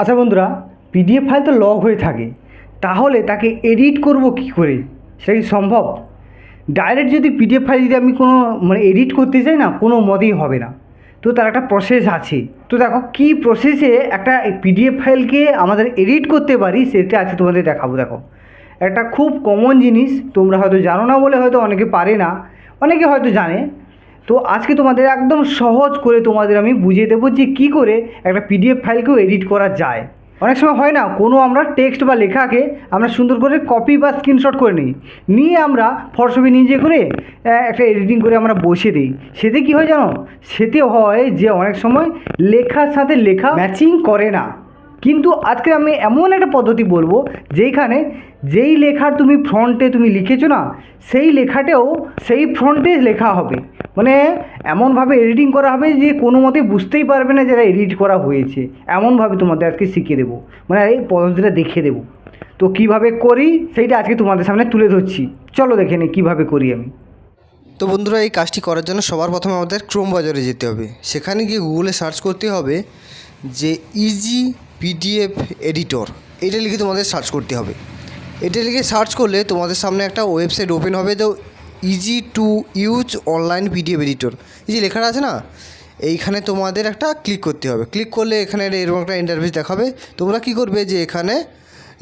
আচ্ছা বন্ধুরা PDF file তো লক হয়ে থাকে। তাহলে তাকে এডিট করব কি করে? সেটা কি সম্ভব? ডাইরেক্ট যদি পিডিএফ ফাইল যদি আমি কোনো মানে এডিট করতে চাই না, কোনো মতেই হবে না। তো তার একটা প্রসেস আছে। তো দেখো, কি প্রসেসে একটা পিডিএফ ফাইলকে আমাদের এডিট করতে পারি, সেটা আছে তোমাদের দেখাবো। দেখো, একটা খুব কমন জিনিস, তোমরা হয়তো জানো না বলে হয়তো অনেকে পারে না। অনেকে হয়তো জানে তো আজকে তোমাদের একদম সহজ করে তোমাদের আমি বুঝিয়ে দেবো যে কী করে একটা পিডিএফ ফাইলকেও এডিট করা যায়। অনেক সময় হয় না, কোনো আমরা টেক্সট বা লেখাকে আমরা সুন্দর করে কপি বা স্ক্রিনশট করে নিই। নিয়ে আমরা ফটোশপে নিজে করে একটা এডিটিং করে আমরা বসে দিই। সেতে কী হয় জানো? সেতে হয় যে অনেক সময় লেখার সাথে লেখা ম্যাচিং করে না। কিন্তু আজকে আমি এমন একটা পদ্ধতি বলব, যেইখানে যেই লেখার তুমি ফ্রন্টে তুমি লিখেছো না, সেই লেখাটাও সেই ফ্রন্টে লেখা হবে। মানে এমনভাবে এডিটিং করা হবে যে কোনো মতে বুঝতেই পারবে না যেটা এডিট করা হয়েছে। এমনভাবে তোমাদের আজকে শিখিয়ে দেবো। মানে এই পদ্ধতিটা দেখিয়ে দেবো। তো কীভাবে করি, সেইটা আজকে তোমাদের সামনে তুলে ধরছি। চলো দেখে নিই কীভাবে করি আমি। তো বন্ধুরা, এই কাজটি করার জন্য সবার প্রথমে আমাদের ক্রোম বাজারে যেতে হবে। সেখানে গিয়ে গুগলে সার্চ করতে হবে যে ইজি পিডিএফ এডিটর এটা লিখে তোমাদের সার্চ করতে হবে। এটা লিখে সার্চ করলে তোমাদের সামনে একটা ওয়েবসাইট ওপেন হবে তো easy to use online PDF editor এই যে লেখাটা আছে না, এইখানে তোমাদের একটা ক্লিক করতে হবে। ক্লিক করলে এখানে এরকম একটা ইন্টারভিউ দেখাবে। তোমরা কি করবে যে এখানে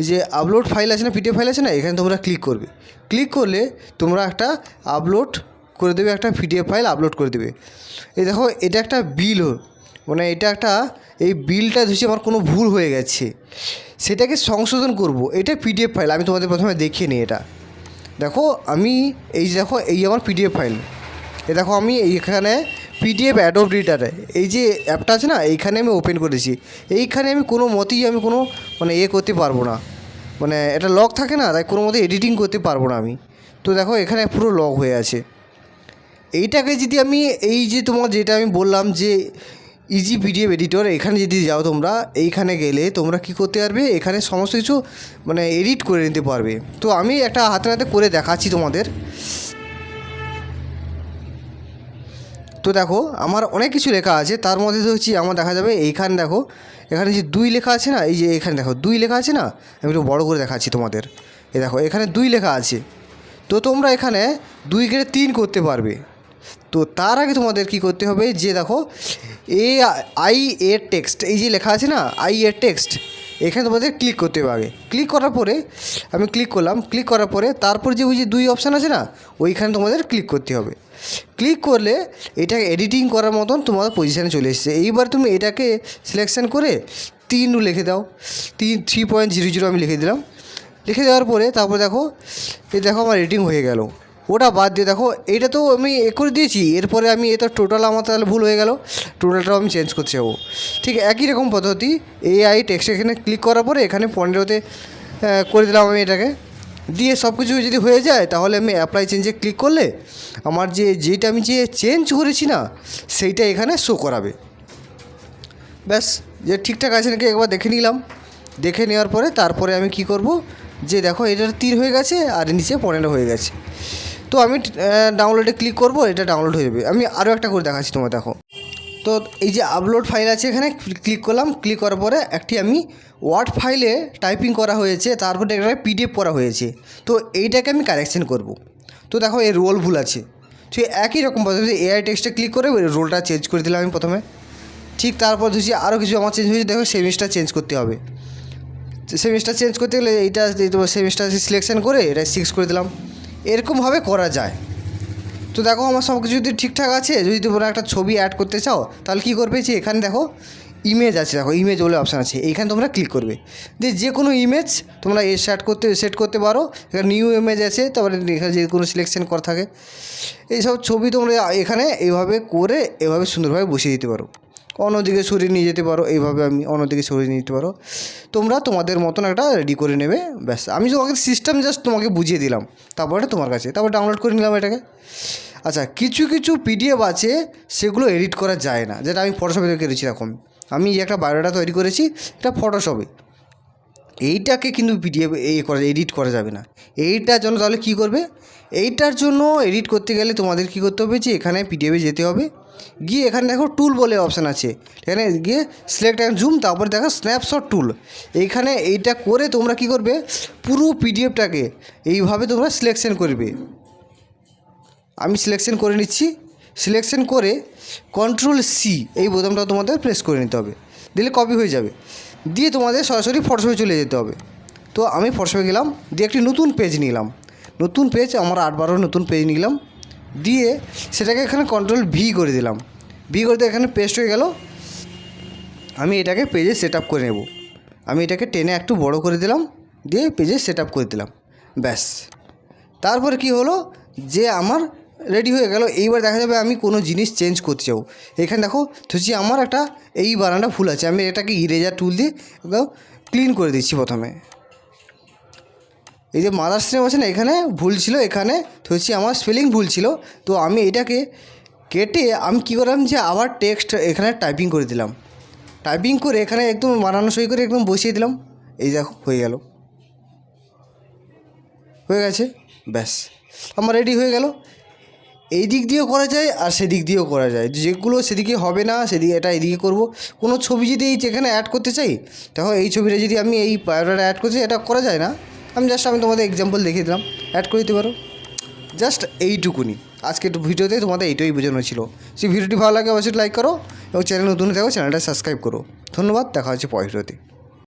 যে আপলোড ফাইল আছে না পিডিএফ ফাইল আছে না, এখানে তোমরা ক্লিক করবে। ক্লিক করলে তোমরা একটা আপলোড করে দেবে, একটা পিডিএফ ফাইল আপলোড করে দেবে। এই দেখো, এটা একটা বিল মানে এটা একটা, এই বিলটা ধরছি আমার কোনো ভুল হয়ে গেছে। সেটাকে সংশোধন করব। এটা পিডিএফ ফাইল আমি তোমাদের প্রথমে দেখিয়ে নিই এটা। দেখো, আমি এই দেখো, এই আমার পিডিএফ ফাইল এ দেখো, আমি এইখানে পিডিএফ অ্যাডোব রিডারে এই যে অ্যাপটা আছে না, এইখানে আমি ওপেন করেছি। এইখানে আমি কোনো মতেই আমি কোনো মানে এ করতে পারব না। মানে এটা লক থাকে না, তাই কোনো মতে এডিটিং করতে পারব না আমি। তো দেখো, এখানে পুরো লক হয়ে আছে। এইটাকে যদি আমি, এই যে তোমার যেটা আমি বললাম যে ইজি পিডিএফ এডিটর এখানে যদি যাও তোমরা, এইখানে গেলে তোমরা কি করতে পারবে? এখানে সমস্ত কিছু মানে এডিট করে নিতে পারবে। তো আমি একটা হাতে হাতে করে দেখাচ্ছি তোমাদের। তো দেখো, আমার অনেক কিছু লেখা আছে, তার মধ্যে হচ্ছে আমার দেখা যাবে, এইখানে দেখো, এখানে যে দুই লেখা আছে না, এই যে এখানে দেখো, দুই লেখা আছে না? আমি একটু বড়ো করে দেখাচ্ছি তোমাদের। এই দেখো, এখানে দুই লেখা আছে। তো তোমরা এখানে দুই কেটে তিন করতে পারবে। তো তার আগে তোমাদের কি করতে হবে, যে দেখো এ আই এর টেক্সট এই যে লেখা আছে না আই এর টেক্সট এখানে তোমাদের ক্লিক করতে হবে আগে। ক্লিক করার পরে, আমি ক্লিক করলাম ক্লিক করার পরে তারপর যে ওই যে দুই অপশান আছে না, ওইখানে তোমাদের ক্লিক করতে হবে। ক্লিক করলে এটা এডিটিং করার মতন তোমার পজিশানে চলে এসেছে। এইবার তুমি এটাকে সিলেকশন করে তিন লিখে দাও। তিন থ্রি পয়েন্ট জিরো জিরো আমি লিখে দিলাম। লিখে দেওয়ার পরে তারপর দেখো এই দেখো আমার রেটিং হয়ে গেল। ওটা বাদ দিয়ে দেখো, এইটা তো আমি এ করে দিয়েছি, এরপরে আমি এটা টোটাল আমার তাহলে ভুল হয়ে গেল টোটালটাও আমি চেঞ্জ করতে যাব। ঠিক একই রকম পদ্ধতি এআই টেক্সট এখানে ক্লিক করার পরে এখানে পনেরোতে করে দিলাম আমি এটাকে। দিয়ে সব কিছু যদি হয়ে যায়, তাহলে আমি অ্যাপ্লাই চেঞ্জে ক্লিক করলে আমার যে, যেটা আমি যে চেঞ্জ করেছি না, সেইটা এখানে শো করাবে। ব্যাস, যে ঠিকঠাক আছে নাকি একবার দেখে নিলাম। দেখে নেওয়ার পরে তারপরে আমি কি করব, যে দেখো এটার তীর হয়ে গেছে আর নিচে পনেরো হয়ে গেছে। তো আমি ডাউনলোডে ক্লিক করব, এটা ডাউনলোড হয়ে যাবে। আমি আরও একটা করে দেখাচ্ছি তোমার দেখো। তো এই যে আপলোড ফাইল আছে এখানে ক্লিক করলাম ক্লিক করার পরে একটি আমি ওয়ার্ড ফাইলে টাইপিং করা হয়েছে, তারপরে একটা পিডিএফ করা হয়েছে। তো এইটাকে আমি কারেকশন করব। তো দেখো, এর রোল ভুল আছে। ঠিক একই রকম পদ্ধতি এআই টেক্সটে ক্লিক করে রোলটা চেঞ্জ করে দিলাম আমি প্রথমে। ঠিক তারপর ধরছি আরও কিছু আমার চেঞ্জ হয়েছে দেখো সেমিস্টার চেঞ্জ করতে হবে। সেমিস্টার চেঞ্জ করতে গেলে এইটা সেমিস্টার সিলেকশন করে এটা সিক্স করে দিলাম। এরকমভাবে করা যায়। তো দেখো, আমার সব কিছু যদি ঠিকঠাক আছে, যদি তোমরা একটা ছবি অ্যাড করতে চাও, তাহলে কী করবে? যে এখানে দেখো ইমেজ আছে, দেখো ইমেজ বলে অপশান আছে। এইখানে তোমরা ক্লিক করবে। দিয়ে যে কোনো ইমেজ তোমরা এ সেট করতে সেট করতে পারো। এখানে নিউ ইমেজ আছে, তারপরে এখানে যে কোনো সিলেকশন করা থাকে। এইসব ছবি তোমরা এখানে এইভাবে করে, এভাবে সুন্দরভাবে বসিয়ে দিতে পারো। অন্যদিকে সরিয়ে নিয়ে যেতে পারো, এইভাবে আমি অন্যদিকে সরিয়ে নিতে পারো। তোমরা তোমাদের মতন একটা রেডি করে নেবে, ব্যাস। আমি তোমাকে সিস্টেম জাস্ট তোমাকে বুঝিয়ে দিলাম, তারপরে তোমার কাছে। তারপর ডাউনলোড করে নিলাম এটাকে। আচ্ছা কিছু কিছু পিডিএফ আছে, সেগুলো এডিট করা যায় না, যেটা আমি ফটোশপে করেছি এরকম। আমি একটা বায়োডাটা তৈরি করেছি, এটা ফটোশপে এইটাকে কিন্তু পিডিএফ এই করা এডিট করা যাবে না। এইটার জন্য তাহলে কী করবে? এইটার জন্য এডিট করতে গেলে তোমাদের কী করতে হবে যে, এখানে পিডিএফে যেতে হবে। গিয়ে এখানে দেখো টুল বলে অপশান আছে। এখানে গিয়ে সিলেক্ট অ্যান্ড জুম তারপরে দেখো স্ন্যাপশট টুল এইখানে এইটা করে তোমরা কি করবে? পুরো পিডিএফটাকে এইভাবে তোমরা সিলেকশন করবে। আমি সিলেকশন করে নিচ্ছি। সিলেকশন করে কন্ট্রোল সি এই বোতামটা তোমাদের প্রেস করে নিতে হবে। দিলে কপি হয়ে যাবে। দিয়ে তোমাদের সরাসরি ফটোশপে চলে যেতে হবে। তো আমি ফটোশপে গেলাম, দিয়ে একটি নতুন পেজ নিলাম। নতুন পেজ আমার আট বারো নতুন পেজ নিলাম। দিয়ে সেটাকে এখানে কন্ট্রোল ভি করে দিলাম। ভি করে দিয়ে এখানে পেস্ট হয়ে গেল। আমি এটাকে পেজে সেট করে নেব। আমি এটাকে টেনে একটু বড় করে দিলাম, দিয়ে পেজে সেট করে দিলাম। ব্যাস। তারপরে কি হলো? যে আমার রেডি হয়ে গেল, এইবার দেখা যাবে আমি কোনো জিনিস চেঞ্জ করতে চাও এখানে দেখো থুচি আমার একটা এই বানানটা ভুল আছে, আমি এটাকে ইরেজার টুল দিয়ে একদম ক্লিন করে দিচ্ছি প্রথমে। এই যে মাদার নেম আছে না, এখানে ভুল ছিল, এখানে হচ্ছে আমার স্পেলিং ভুল ছিল, তো আমি এটাকে কেটে আমি কী করলাম যে আবার টেক্সট এখানে টাইপিং করে দিলাম। টাইপিং করে এখানে একদম বানানো সই করে একদম বসিয়ে দিলাম। এই দেখো, হয়ে গেল। হয়ে গেছে? ব্যাস। আমার রেডি হয়ে গেল। এই দিক দিয়েও করা যায় আর সেদিক দিয়েও করা যায়। যেগুলো সেদিকে হবে না, সেদিকে এটা এদিকে করব। কোনো ছবি যদি এই যেখানে অ্যাড করতে চাই, দেখো এই ছবিটা যদি আমি এই বায়োডাটা অ্যাড করছি এটা করা যায় না? আমি জাস্ট আমি তোমাদের এক্সাম্পল দেখিয়ে দিলাম। অ্যাড করে দিতে পারো। জাস্ট এইটুকুনি। আজকে একটু ভিডিওতে তোমাদের এইটাই বোঝানো ছিল। সেই ভিডিওটি ভালো লাগে, অবশ্যই লাইক করো। এবং চ্যানেল নতুন দেখো চ্যানেলটা সাবস্ক্রাইব করো। ধন্যবাদ। দেখা হচ্ছে ভিডিওতে।